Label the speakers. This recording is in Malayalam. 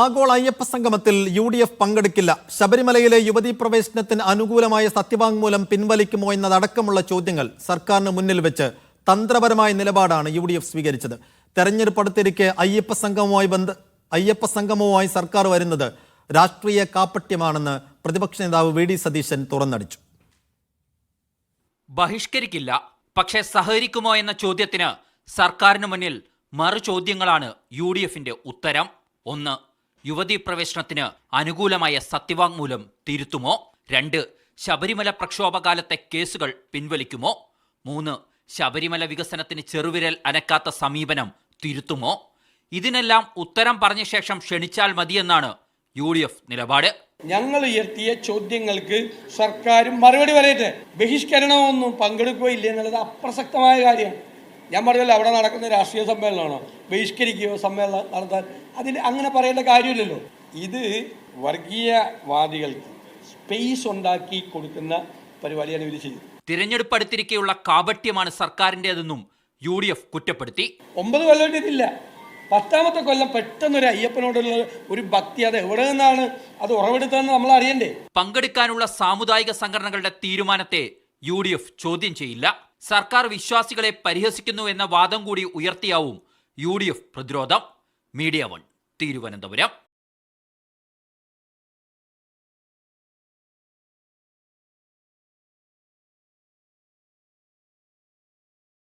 Speaker 1: ആഗോള അയ്യപ്പ സംഗമത്തിൽ യു ഡി എഫ് പങ്കെടുക്കില്ല. ശബരിമലയിലെ യുവതീ പ്രവേശനത്തിന് അനുകൂലമായ സത്യവാങ്മൂലം പിൻവലിക്കുമോ എന്നതടക്കമുള്ള ചോദ്യങ്ങൾ സർക്കാരിന് മുന്നിൽ വെച്ച് തന്ത്രപരമായ നിലപാടാണ് യു ഡി എഫ് സ്വീകരിച്ചത്. തെരഞ്ഞെടുപ്പ് അടുത്തിരിക്കെ അയ്യപ്പ സംഗമവുമായി ബന്ധ അയ്യപ്പ സംഗമവുമായി സർക്കാർ വരുന്നത് രാഷ്ട്രീയ കാപ്പട്യമാണെന്ന് പ്രതിപക്ഷ നേതാവ് വി ഡി സതീശൻ തുറന്നടിച്ചു.
Speaker 2: ബഹിഷ്കരിക്കില്ല പക്ഷേ സഹകരിക്കുമോ എന്ന ചോദ്യത്തിന് സർക്കാരിന് മുന്നിൽ മറു ചോദ്യങ്ങളാണ് യു ഡി എഫിന്റെ ഉത്തരം. ഒന്ന് യുവതീ പ്രവേശനത്തിന് അനുകൂലമായ സത്യവാങ്മൂലം തിരുത്തുമോ? രണ്ട് ശബരിമല പ്രക്ഷോഭകാലത്തെ കേസുകൾ പിൻവലിക്കുമോ? മൂന്ന് ശബരിമല വികസനത്തിന് ചെറുവിരൽ അനക്കാത്ത സമീപനം തിരുത്തുമോ? ഇതിനെല്ലാം ഉത്തരം പറഞ്ഞ ശേഷം ക്ഷണിച്ചാൽ മതിയെന്നാണ് യു ഡി എഫ് നിലപാട്.
Speaker 3: ഞങ്ങൾ ഉയർത്തിയ ചോദ്യങ്ങൾക്ക് സർക്കാരും മറുപടി പറയട്ടെ. ബഹിഷ്കരണമൊന്നും പങ്കെടുക്കുകയില്ല എന്നുള്ളത് അപ്രസക്തമായ കാര്യമാണ്. ഞാൻ പറഞ്ഞല്ലോ അവിടെ നടക്കുന്ന രാഷ്ട്രീയ സമ്മേളനമാണോ? ബഹിഷ്കരിക്കുകയോ സമ്മേളനം നടത്താൻ. അതിൽ അങ്ങനെ പറയേണ്ട കാര്യമില്ലല്ലോ. ഇത് വർഗീയവാദികൾക്ക് സ്പേസ് ഉണ്ടാക്കി കൊടുക്കുന്ന പരിപാടിയാണ് ഇവർ ചെയ്യുന്നത്.
Speaker 2: തിരഞ്ഞെടുപ്പ് അടുത്തിരിക്കെയുള്ള കാപട്യമാണ് സർക്കാരിന്റെതെന്നും യു ഡി എഫ് കുറ്റപ്പെടുത്തി.
Speaker 3: ഒമ്പത് കൊല്ലമായിട്ടില്ല പത്താമത്തെ കൊല്ലം പെട്ടെന്നൊരു അയ്യപ്പനോടുള്ള ഒരു ഭക്തി അത് എവിടെ നിന്നാണ് അത് ഉറവെടുത്തതെന്ന് നമ്മൾ അറിയണ്ടേ
Speaker 2: പങ്കെടുക്കാനുള്ള സാമുദായിക സംഘടനകളുടെ തീരുമാനത്തെ യു ഡി എഫ് ചോദ്യം ചെയ്യില്ല. സർക്കാർ വിശ്വാസികളെ പരിഹസിക്കുന്നു എന്ന വാദം കൂടി ഉയർത്തിയാവും യു ഡി എഫ് പ്രതിരോധം. Media one Thiruvananthapuram.